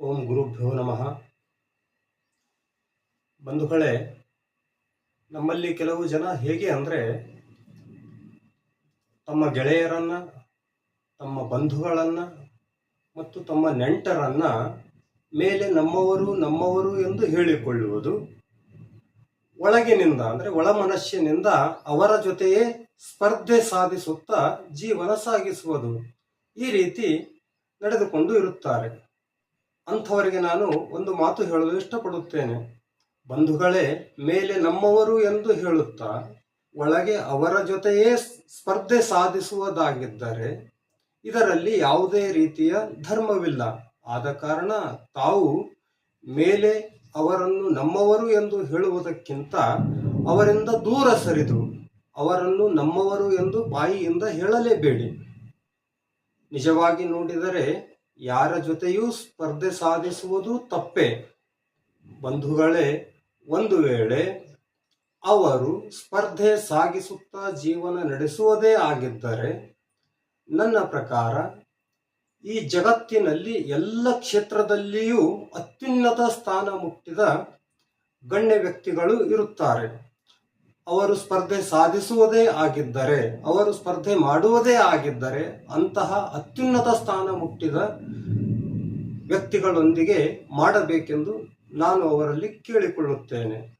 ಓಂ ಗುರುಭ್ಯೋ ನಮಃ. ಬಂಧುಗಳೇ, ನಮ್ಮಲ್ಲಿ ಕೆಲವು ಜನ ಹೇಗೆ ಅಂದರೆ, ತಮ್ಮ ಗೆಳೆಯರನ್ನ, ತಮ್ಮ ಬಂಧುಗಳನ್ನ ಮತ್ತು ತಮ್ಮ ನೆಂಟರನ್ನ ಮೇಲೆ ನಮ್ಮವರು ನಮ್ಮವರು ಎಂದು ಹೇಳಿಕೊಳ್ಳುವುದು. ಒಳಗಿನಿಂದ ಅಂದರೆ ಒಳ ಮನಸ್ಸಿನಿಂದ ಅವರ ಜೊತೆಯೇ ಸ್ಪರ್ಧೆ ಸಾಧಿಸುತ್ತಾ ಜೀವನ ಸಾಗಿಸುವುದು. ಈ ರೀತಿ ನಡೆದುಕೊಂಡು ಇರುತ್ತಾರೆ. ಅಂಥವರಿಗೆ ನಾನು ಒಂದು ಮಾತು ಹೇಳಲು ಇಷ್ಟಪಡುತ್ತೇನೆ. ಬಂಧುಗಳೇ, ಮೇಲೆ ನಮ್ಮವರು ಎಂದು ಹೇಳುತ್ತಾ, ಒಳಗೆ ಅವರ ಜೊತೆಯೇ ಸ್ಪರ್ಧೆ ಸಾಧಿಸುವುದಾಗಿದ್ದರೆ, ಇದರಲ್ಲಿ ಯಾವುದೇ ರೀತಿಯ ಧರ್ಮವಿಲ್ಲ. ಆದ ಕಾರಣ ತಾವು ಮೇಲೆ ಅವರನ್ನು ನಮ್ಮವರು ಎಂದು ಹೇಳುವುದಕ್ಕಿಂತ ಅವರಿಂದ ದೂರ ಸರಿದು, ಅವರನ್ನು ನಮ್ಮವರು ಎಂದು ಬಾಯಿಯಿಂದ ಹೇಳಲೇಬೇಡಿ. ನಿಜವಾಗಿ ನೋಡಿದರೆ ಯಾರ ಜೊತೆಯೂ ಸ್ಪರ್ಧೆ ಸಾಧಿಸುವುದು ತಪ್ಪೇ. ಬಂಧುಗಳೇ, ಒಂದು ವೇಳೆ ಅವರು ಸ್ಪರ್ಧೆ ಸಾಗಿಸುತ್ತಾ ಜೀವನ ನಡೆಸುವುದೇ ಆಗಿದ್ದರೆ, ನನ್ನ ಪ್ರಕಾರ ಈ ಜಗತ್ತಿನಲ್ಲಿ ಎಲ್ಲ ಕ್ಷೇತ್ರದಲ್ಲಿಯೂ ಅತ್ಯುನ್ನತ ಸ್ಥಾನ ಮುಟ್ಟಿದ ಗಣ್ಯ ವ್ಯಕ್ತಿಗಳು ಇರುತ್ತಾರೆ. ಅವರು ಸ್ಪರ್ಧೆ ಸಾಧಿಸುವುದೇ ಆಗಿದ್ದರೆ, ಅವರು ಸ್ಪರ್ಧೆ ಮಾಡುವುದೇ ಆಗಿದ್ದರೆ ಅಂತಹ ಅತ್ಯುನ್ನತ ಸ್ಥಾನ ಮುಟ್ಟಿದ ವ್ಯಕ್ತಿಗಳೊಂದಿಗೆ ಮಾಡಬೇಕೆಂದು ನಾನು ಅವರಲ್ಲಿ ಕೇಳಿಕೊಳ್ಳುತ್ತೇನೆ.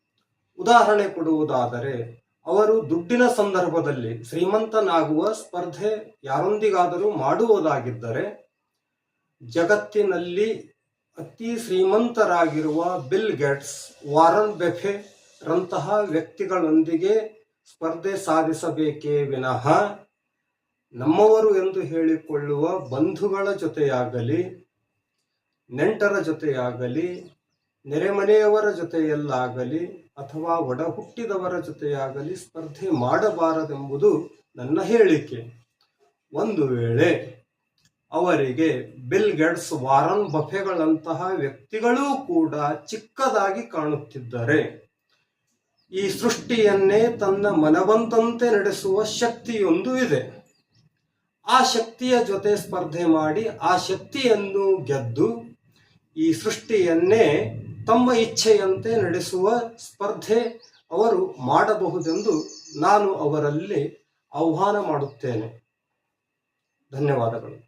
ಉದಾಹರಣೆ ಕೊಡುವುದಾದರೆ, ಅವರು ದುಡ್ಡಿನ ಸಂದರ್ಭದಲ್ಲಿ ಶ್ರೀಮಂತನಾಗುವ ಸ್ಪರ್ಧೆ ಯಾರೊಂದಿಗಾದರೂ ಮಾಡುವುದಾಗಿದ್ದರೆ, ಜಗತ್ತಿನಲ್ಲಿ ಅತಿ ಶ್ರೀಮಂತರಾಗಿರುವ ಬಿಲ್ ಗೇಟ್ಸ್, ವಾರನ್ ಬೆಫೆ ರಂತಹ ವ್ಯಕ್ತಿಗಳೊಂದಿಗೆ ಸ್ಪರ್ಧೆ ಸಾಧಿಸಬೇಕೇ ವಿನಃ ನಮ್ಮವರು ಎಂದು ಹೇಳಿಕೊಳ್ಳುವ ಬಂಧುಗಳ ಜೊತೆಯಾಗಲಿ, ನೆಂಟರ ಜೊತೆಯಾಗಲಿ, ನೆರೆಮನೆಯವರ ಜೊತೆಯಲ್ಲಾಗಲಿ ಅಥವಾ ಒಡ ಹುಟ್ಟಿದವರ ಜೊತೆಯಾಗಲಿ ಸ್ಪರ್ಧೆ ಮಾಡಬಾರದೆಂಬುದು ನನ್ನ ಹೇಳಿಕೆ. ಒಂದು ವೇಳೆ ಅವರಿಗೆ ಬಿಲ್ ಗೆಟ್ಸ್, ವಾರನ್ ಬಫೆಗಳಂತಹ ವ್ಯಕ್ತಿಗಳೂ ಕೂಡ ಚಿಕ್ಕದಾಗಿ ಕಾಣುತ್ತಿದ್ದರೆ ಈ ಸೃಷ್ಟಿಯನ್ನೇ ತನ್ನ ಮನವಂತಂತೆ ನಡೆಸುವ ಶಕ್ತಿಯೊಂದು ಇದೆ. ಆ ಶಕ್ತಿಯ ಜೊತೆ ಸ್ಪರ್ಧೆ ಮಾಡಿ ಆ ಶಕ್ತಿಯನ್ನು ಗೆದ್ದು ಈ ಸೃಷ್ಟಿಯನ್ನೇ ತಮ್ಮ ಇಚ್ಛೆಯಂತೆ ನಡೆಸುವ ಸ್ಪರ್ಧೆ ಅವರು ಮಾಡಬಹುದೆಂದು ನಾನು ಅವರಲ್ಲಿ ಆಹ್ವಾನ ಮಾಡುತ್ತೇನೆ. ಧನ್ಯವಾದಗಳು.